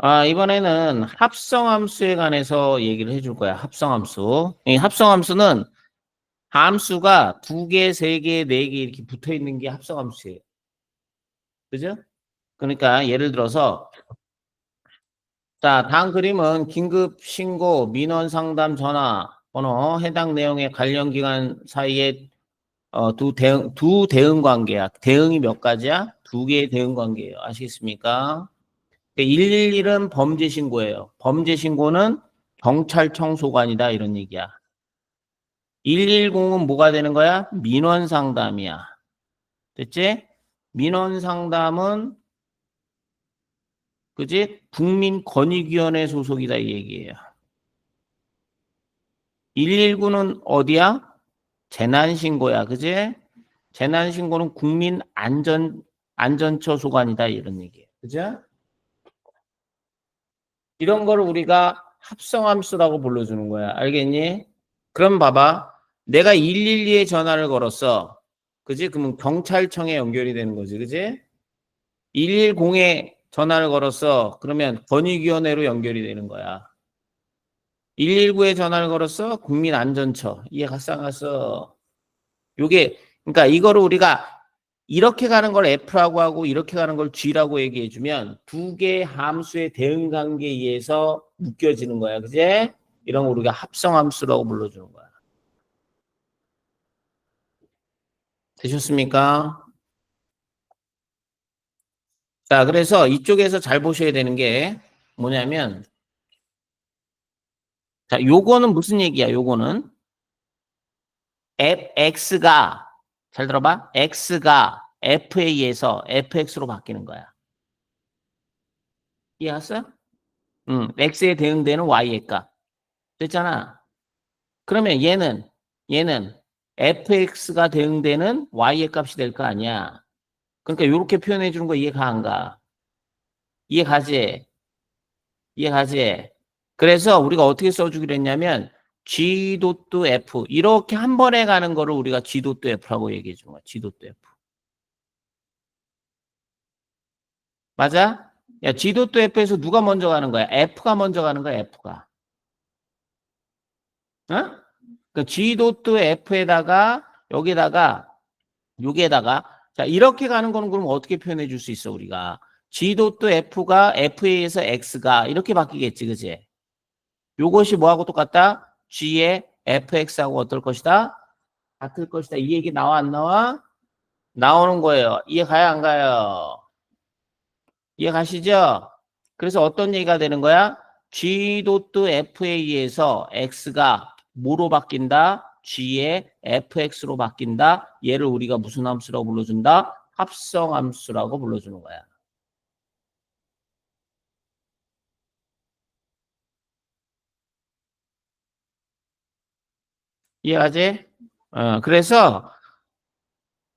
아, 이번에는 합성함수에 관해서 얘기를 해줄 거야. 합성함수. 이 합성함수는 함수가 두 개, 세 개, 네 개 이렇게 붙어 있는 게 합성함수예요. 그죠? 그러니까 예를 들어서 자, 다음 그림은 긴급 신고, 민원 상담 전화 번호, 해당 내용의 관련 기관 사이에 어, 두 대응, 두 대응 관계야. 대응이 몇 가지야? 두 개의 대응 관계예요. 아시겠습니까? 111은 범죄 신고예요. 범죄 신고는 경찰청 소관이다 이런 얘기야. 110은 뭐가 되는 거야? 민원 상담이야. 됐지? 민원 상담은 그지? 국민권익위원회 소속이다 이 얘기예요. 119는 어디야? 재난신고야. 그지? 재난신고는 국민안전, 안전처 소관이다 이런 얘기예요. 그죠? 이런 거를 우리가 합성함수라고 불러주는 거야. 알겠니? 그럼 봐봐. 내가 112에 전화를 걸었어. 그지? 그러면 경찰청에 연결이 되는 거지. 그지? 110에 전화를 걸었어. 그러면 권익위원회로 연결이 되는 거야. 119에 전화를 걸었어. 국민안전처. 이해 갔어? 안 갔어? 요게, 그러니까 이거를 우리가 이렇게 가는 걸 F라고 하고 이렇게 가는 걸 G라고 얘기해 주면 두 개의 함수의 대응 관계에 의해서 묶여지는 거야. 그제? 이런 거 우리가 합성함수라고 불러주는 거야. 되셨습니까? 자, 그래서 이쪽에서 잘 보셔야 되는 게 뭐냐면 자, 요거는 무슨 얘기야? 요거는 fx가 잘 들어봐. x가 fa에서 fx로 바뀌는 거야. 이해했어요? 응, x에 대응되는 y의 값. 됐잖아. 그러면 얘는 얘는 fx가 대응되는 y의 값이 될 거 아니야. 그러니까 이렇게 표현해 주는 거 이해가 안 가. 이해 가지? 이해 가지? 그래서 우리가 어떻게 써주기로 했냐면 G 도트 F 이렇게 한 번에 가는 거를 우리가 G 도트 F라고 얘기해 주는 거야. G 도트 F. 맞아? 야, G 도트 F에서 누가 먼저 가는 거야? F가 먼저 가는 거야, F가. 어? 그 G 도트 F에다가 여기다가 여기에다가 자, 이렇게 가는 거는 그럼 어떻게 표현해 줄 수 있어, 우리가? G 도트 F가 F에서 X가 이렇게 바뀌겠지, 그지? 요것이 뭐하고 똑같다? G의 fx하고 어떨 것이다? 같을 것이다. 이 얘기 나와 안 나와? 나오는 거예요. 이해 가요 안 가요? 이해 가시죠? 그래서 어떤 얘기가 되는 거야? G 도트 F에 의해서 X가 뭐로 바뀐다? G의 fx로 바뀐다. 얘를 우리가 무슨 함수라고 불러준다? 합성함수라고 불러주는 거야. 이해하지? 어, 그래서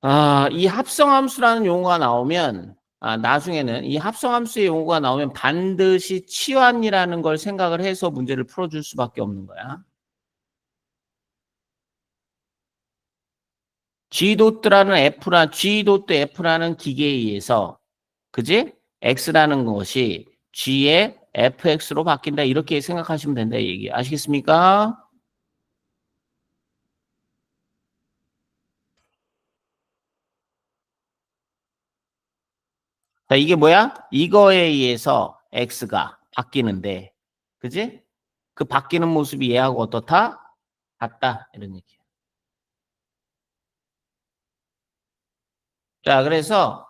아, 이 합성함수라는 용어가 나오면 아, 나중에는 이 합성함수의 용어가 나오면 반드시 치환이라는 걸 생각을 해서 문제를 풀어줄 수밖에 없는 거야. G 도트라는 F라 G 도트 F라는 기계에 의해서 그지? X라는 것이 G의 FX로 바뀐다 이렇게 생각하시면 된다 이 얘기 아시겠습니까? 자, 이게 뭐야? 이거에 의해서 x가 바뀌는데, 그지? 그 바뀌는 모습이 얘하고 어떻다? 같다. 이런 얘기야. 자, 그래서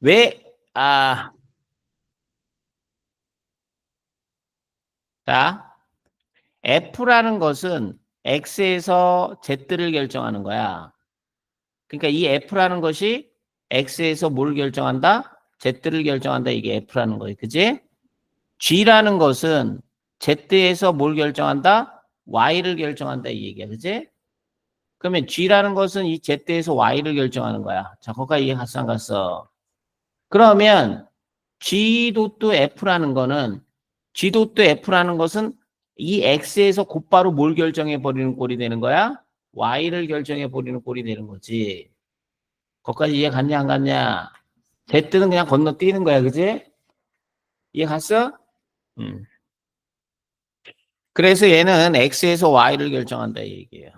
왜, 아, 자, f라는 것은 x에서 z를 결정하는 거야. 그러니까 이 f라는 것이 x에서 뭘 결정한다? Z를 결정한다. 이게 F라는 거예요. 그지? G라는 것은 Z에서 뭘 결정한다? Y를 결정한다. 이 얘기야. 그지? 그러면 G라는 것은 이 Z에서 Y를 결정하는 거야. 자, 거기까지 이해 갔어? 안 갔어? 그러면 G 도트 F라는 거는 G 도트 F라는 것은 이 X에서 곧바로 뭘 결정해 버리는 꼴이 되는 거야? Y를 결정해 버리는 꼴이 되는 거지. 거기까지 이해 갔냐 안 갔냐? Z는 그냥 건너뛰는 거야, 그지? 이해 갔어? 음. 그래서 얘는 x에서 y를 결정한다 이 얘기예요.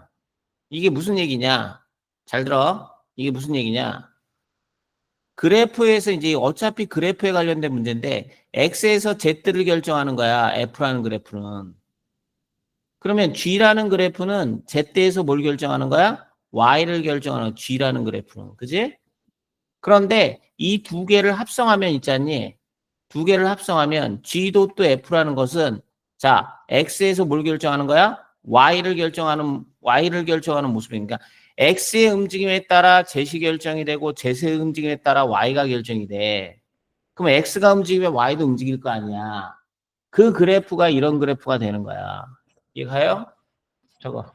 이게 무슨 얘기냐? 잘 들어. 이게 무슨 얘기냐? 그래프에서 이제 어차피 그래프에 관련된 문제인데 x에서 z를 결정하는 거야. f라는 그래프는. 그러면 g라는 그래프는 z에서 뭘 결정하는 거야? y를 결정하는 g라는 그래프는. 그지? 그런데 이 두 개를 합성하면 있잖니. 두 개를 합성하면 g도 또 f라는 것은 자, x에서 뭘 결정하는 거야? y를 결정하는 y를 결정하는 모습이니까 x의 움직임에 따라 z이 결정이 되고 z의 움직임에 따라 y가 결정이 돼. 그럼 x가 움직이면 y도 움직일 거 아니야. 그 그래프가 이런 그래프가 되는 거야. 이해가요? 저거.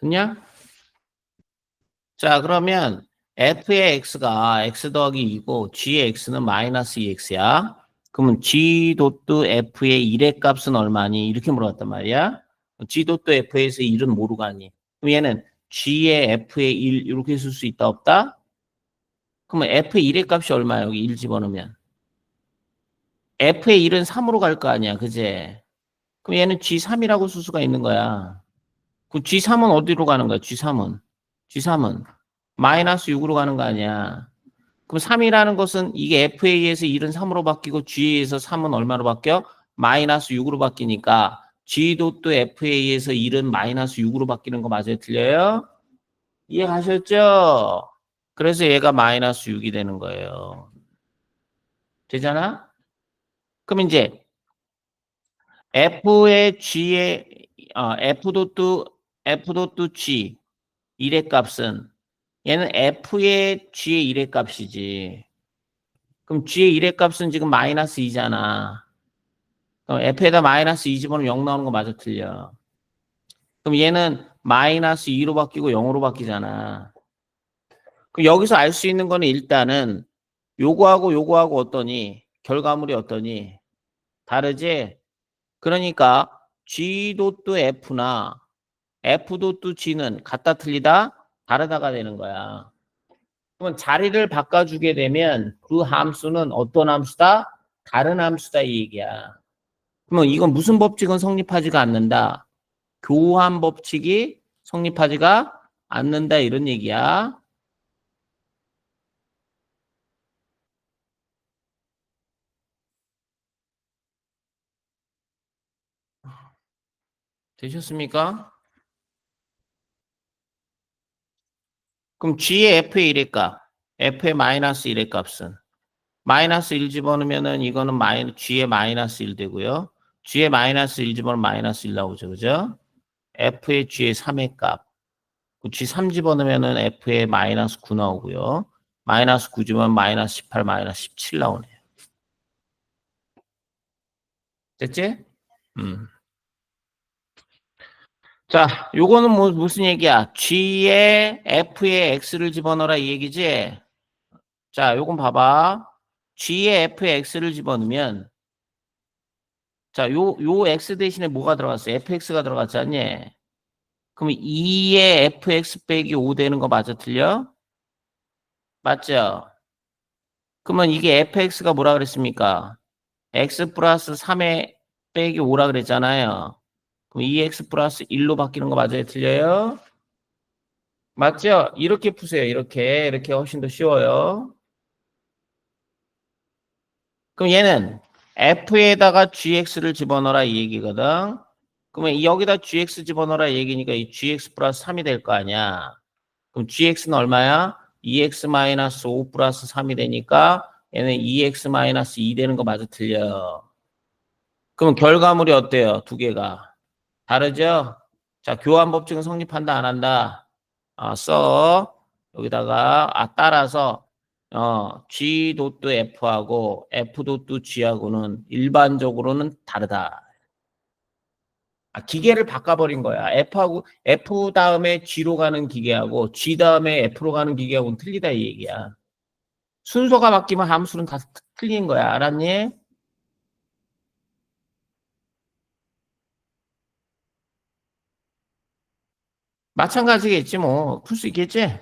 됐냐? 자, 그러면 f의 x가 x 더하기 2고 g의 x는 마이너스 2x야. 그러면 g 도트 f의 1의 값은 얼마니? 이렇게 물어봤단 말이야. g 도트 f에서 1은 모르가니. 그럼 얘는 g의 f의 1 이렇게 쓸 수 있다 없다? 그러면 f의 1의 값이 얼마야? 여기 1 집어넣으면. f의 1은 3으로 갈 거 아니야. 그제? 그럼 얘는 g3이라고 쓸 수가 있는 거야. 그 G3은 어디로 가는 거야? G3은. G3은 마이너스 6으로 가는 거 아니야. 그럼 3이라는 것은 이게 FA에서 1은 3으로 바뀌고 G에서 3은 얼마로 바뀌어? 마이너스 6으로 바뀌니까 G도 또 FA에서 1은 마이너스 6으로 바뀌는 거 맞아요? 틀려요? 이해가셨죠? 그래서 얘가 마이너스 6이 되는 거예요. 되잖아? 그럼 이제 F의 G의 어, F도 또 F도 또 G 1의 값은 얘는 F의 G의 1의 값이지. 그럼 G의 1의 값은 지금 마이너스 2잖아. 그럼 F에다 마이너스 2 집어넣으면 0 나오는 거 맞아 틀려. 그럼 얘는 마이너스 2로 바뀌고 0으로 바뀌잖아. 그럼 여기서 알 수 있는 거는 일단은 요거하고 요거하고 어떠니? 결과물이 어떠니? 다르지? 그러니까 G 도트 F나 F 도트 G는 같다 틀리다 다르다가 되는 거야. 그러면 자리를 바꿔주게 되면 그 함수는 어떤 함수다? 다른 함수다 이 얘기야. 그러면 이건 무슨 법칙은 성립하지가 않는다? 교환 법칙이 성립하지가 않는다 이런 얘기야. 되셨습니까? 그럼 G의 F의 1의 값, F의 마이너스 1의 값은 마이너스 1 집어넣으면은 이거는 마이, G의 마이너스 1 되고요. G의 마이너스 1 집어넣으면 마이너스 1 나오죠. 그죠? F의 G의 3의 값. 그 G 3 집어넣으면은 F의 마이너스 9 나오고요. 마이너스 9 집어넣으면 마이너스 18, 마이너스 17 나오네요. 됐지? 음. 자, 요거는 뭐, 무슨 얘기야? G에 F에 X를 집어넣어라 이 얘기지? 자, 요건 봐봐. G에 F에 X를 집어넣으면 자, 요, 요 X 대신에 뭐가 들어갔어? FX가 들어갔지 않니? 그럼 2에 FX 빼기 5 되는 거 맞아 틀려? 맞죠? 그러면 이게 FX가 뭐라 그랬습니까? X 플러스 3에 빼기 5라 그랬잖아요. 2x 플러스 1로 바뀌는 거 맞아요? 틀려요? 맞죠? 이렇게 푸세요. 이렇게. 이렇게 훨씬 더 쉬워요. 그럼 얘는 f에다가 gx를 집어넣어라 이 얘기거든. 그러면 여기다 gx 집어넣어라 이 얘기니까 이 gx 플러스 3이 될 거 아니야. 그럼 gx는 얼마야? 2x 마이너스 5 플러스 3이 되니까 얘는 2x 마이너스 2 되는 거 맞아 틀려. 그럼 결과물이 어때요? 두 개가. 다르죠? 자, 교환 법칙은 성립한다, 안 한다? 어, 써. 여기다가, 아, 따라서, 어, G 도트 F하고 F 도트 G하고는 일반적으로는 다르다. 아, 기계를 바꿔버린 거야. F하고 F 다음에 G로 가는 기계하고 G 다음에 F로 가는 기계하고는 틀리다 이 얘기야. 순서가 바뀌면 함수는 다 틀린 거야. 알았니? 마찬가지겠지 뭐. 풀 수 있겠지?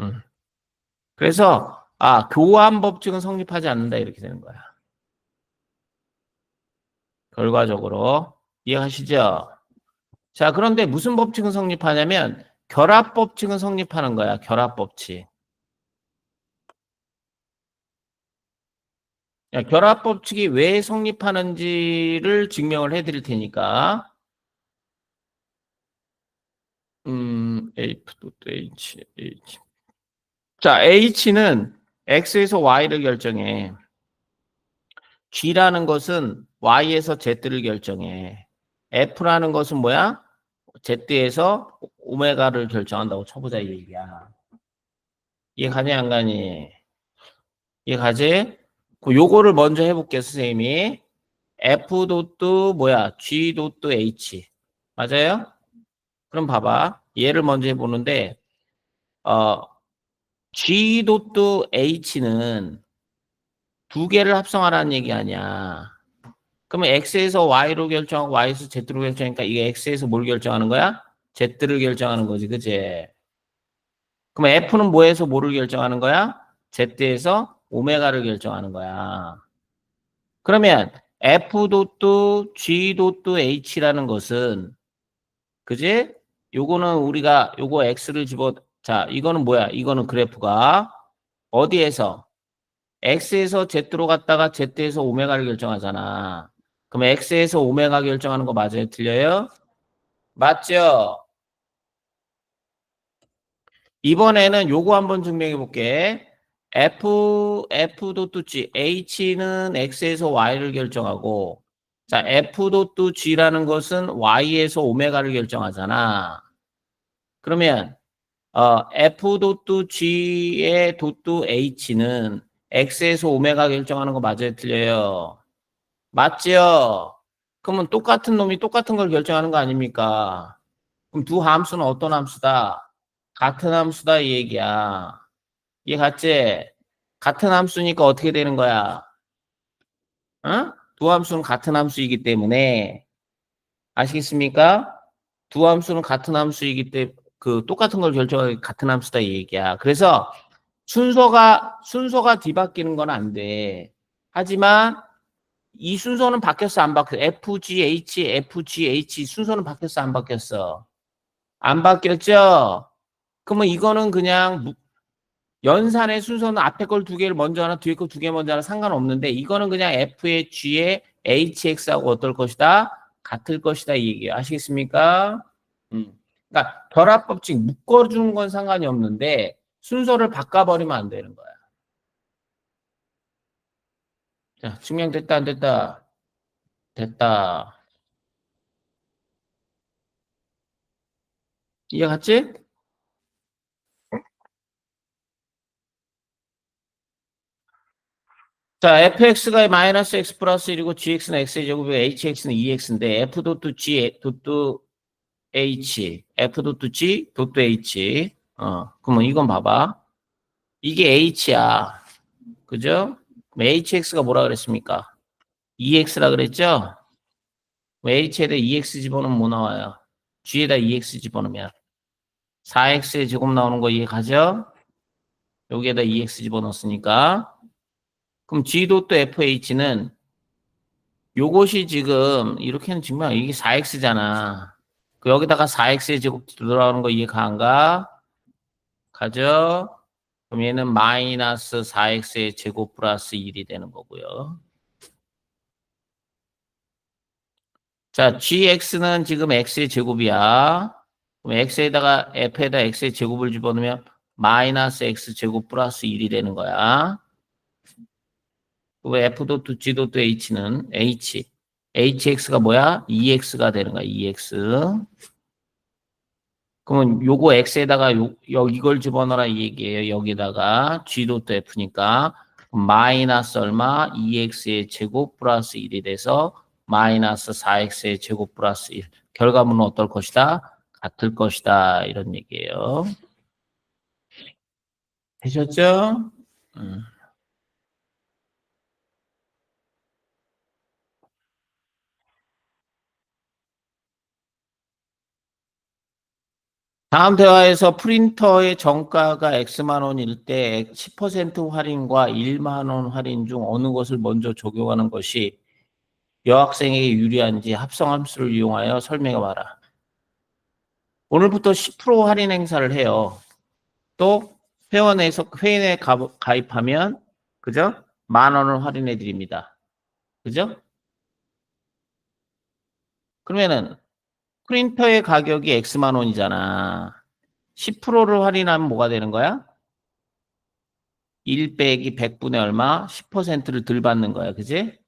응. 그래서 아, 교환 법칙은 성립하지 않는다 이렇게 되는 거야. 결과적으로 이해하시죠? 자, 그런데 무슨 법칙은 성립하냐면 결합 법칙은 성립하는 거야. 결합 법칙. 야, 결합 법칙이 왜 성립하는지를 증명을 해 드릴 테니까. 음, F 또 H, H. 자, H는 X에서 Y를 결정해. G라는 것은 Y에서 Z를 결정해. F라는 것은 뭐야? Z에서 오메가를 결정한다고 쳐보자 이 얘기야. 이해 가니 안 가니? 이해 가지? 그 요거를 먼저 해볼게 선생님이. F 도트 뭐야? G 도트 H. 맞아요? 그럼 봐봐. 얘를 먼저 해보는데 어 G 도트 H는 두 개를 합성하라는 얘기 아니야. 그러면 X에서 Y로 결정하고 Y에서 Z로 결정하니까 이게 X에서 뭘 결정하는 거야? Z를 결정하는 거지, 그지? 그럼 F는 뭐에서 뭐를 결정하는 거야? Z에서 오메가를 결정하는 거야. 그러면 F 도트 G 도트 H라는 것은 그지? 요거는 우리가 요거 X를 집어 자, 이거는 뭐야? 이거는 그래프가 어디에서 X에서 Z로 갔다가 Z에서 오메가를 결정하잖아. 그럼 X에서 오메가 결정하는 거 맞아요? 틀려요? 맞죠? 이번에는 요거 한번 증명해 볼게. F, F 도트 G, H는 X에서 Y를 결정하고, 자, F 도트 G라는 것은 Y에서 오메가를 결정하잖아. 그러면, 어, F 도트 G의 도트 H는 X에서 오메가 결정하는 거 맞아요? 틀려요? 맞죠? 그러면 똑같은 놈이 똑같은 걸 결정하는 거 아닙니까? 그럼 두 함수는 어떤 함수다? 같은 함수다 이 얘기야. 이해 갔지? 같은 함수니까 어떻게 되는 거야? 어? 두 함수는 같은 함수이기 때문에 아시겠습니까? 두 함수는 같은 함수이기 때문에 그 똑같은 걸 결정하기 같은 함수다 이 얘기야. 그래서 순서가 순서가 뒤바뀌는 건 안 돼. 하지만 이 순서는 바뀌었어 안 바뀌었어? FGH, FGH 순서는 바뀌었어 안 바뀌었어? 안 바뀌었죠? 그러면 이거는 그냥 무- 연산의 순서는 앞에 걸 두 개를 먼저 하나 뒤에 거두개 먼저 하나 상관없는데 이거는 그냥 F의 G의 HX하고 어떨 것이다? 같을 것이다 이 얘기예요. 아시겠습니까? 음. 그러니까 결합법칙 묶어주는 건 상관이 없는데 순서를 바꿔버리면 안 되는 거야. 자, 증명됐다, 안 됐다? 됐다. 이해 갔지? 자, fx가 마이너스 x 플러스 1이고 gx는 x의 제곱이고 hx는 2x인데 f 도트 g 도트 h, f 도트 g 도트 h. 어, 그러면 이건 봐봐. 이게 h야. 그죠? hx가 뭐라 그랬습니까? 2x라 그랬죠? h에다 2x 집어넣으면 뭐 나와요? g에다 2x 집어넣으면 4x의 제곱 나오는 거 이해 가죠? 여기에다 2x 집어넣었으니까 그럼 G 도트 FH는 요것이 지금 이렇게는 증명 이게 4x잖아. 그 여기다가 4x의 제곱 들어가는 거 이해 가안 가? 가죠? 그럼 얘는 마이너스 4x의 제곱 플러스 1이 되는 거고요. 자, gx는 지금 x의 제곱이야. 그럼 x에다가 f에다 x의 제곱을 집어넣으면 마이너스 x 제곱 플러스 1이 되는 거야. 왜 f 도트 g 도트 h는 h hx가 뭐야? 2x가 되는 거야. 2x. 그러면 요거 x에다가 요, 여 이걸 집어넣어라 이 얘기예요. 여기다가 g 도트 f니까 마이너스 얼마? 2x의 제곱 플러스 1이 돼서 마이너스 4x의 제곱 플러스 1. 결과물은 어떨 것이다? 같을 것이다. 이런 얘기예요. 되셨죠? 음. 다음 대화에서 프린터의 정가가 X만 원일 때 10% 할인과 1만 원 할인 중 어느 것을 먼저 적용하는 것이 여학생에게 유리한지 합성함수를 이용하여 설명해 봐라. 오늘부터 10% 할인 행사를 해요. 또 회원에서 회원에 가- 가입하면 그죠? 만 원을 할인해 드립니다. 그죠? 그러면은 프린터의 가격이 X만 원이잖아. 10%를 할인하면 뭐가 되는 거야? 1 빼기 100분의 얼마? 10%를 덜 받는 거야. 그지?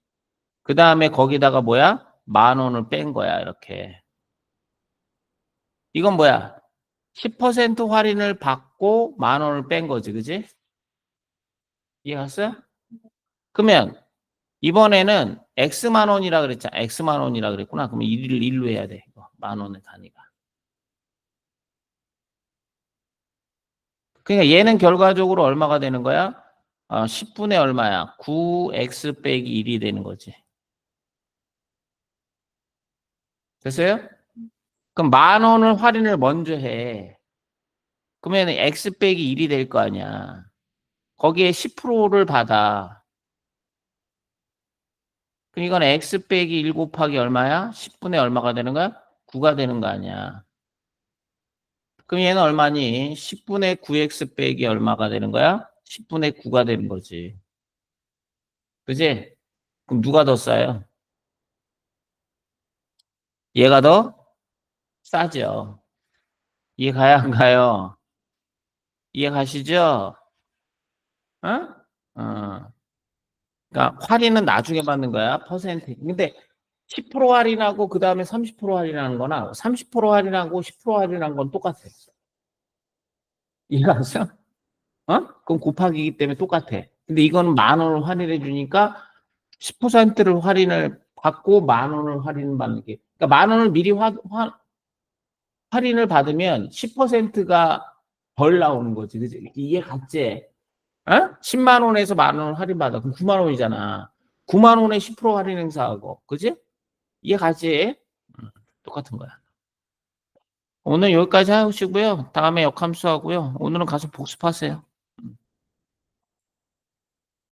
그 다음에 거기다가 뭐야? 만 원을 뺀 거야. 이렇게. 이건 뭐야? 10% 할인을 받고 만 원을 뺀 거지. 그지? 이해갔어요? 그러면 이번에는 X만 원이라 그랬잖아. X만 원이라 그랬구나. 그러면 1을 1로 해야 돼. 만 원의 단위가. 그러니까 얘는 결과적으로 얼마가 되는 거야? 어, 10분의 얼마야? 9x 빼기 1이 되는 거지. 됐어요? 그럼 만 원을 할인을 먼저 해. 그러면 x 빼기 1이 될 거 아니야. 거기에 10%를 받아. 그럼 이건 x 빼기 1 곱하기 얼마야? 10분의 얼마가 되는 거야? 9가 되는 거 아니야. 그럼 얘는 얼마니? 10분의 9x 빼기 얼마가 되는 거야? 10분의 9가 되는 거지. 그지? 그럼 누가 더 싸요? 얘가 더 싸죠. 이해 가야 안 가요? 이해 가시죠? 어? 어. 그러니까 할인은 나중에 받는 거야. 퍼센트. 근데 10% 할인하고 그 다음에 30% 할인하는 거나 30% 할인하고 10% 할인한 건 똑같아. 이해가 갔어? 어? 그럼 곱하기이기 때문에 똑같아. 근데 이거는 만 원을 할인해 주니까 10%를 할인을 받고 만 원을 할인 받는 게. 그러니까 만 원을 미리 화, 화, 할인을 받으면 10%가 덜 나오는 거지. 그지? 이해 갔지? 어? 10만 원에서 만원 할인 받아. 그럼 9만 원이잖아. 9만 원에 10% 할인 행사하고. 그지? 이해 가지? 음, 똑같은 거야. 오늘 여기까지 하시고요. 다음에 역함수 하고요. 오늘은 가서 복습하세요.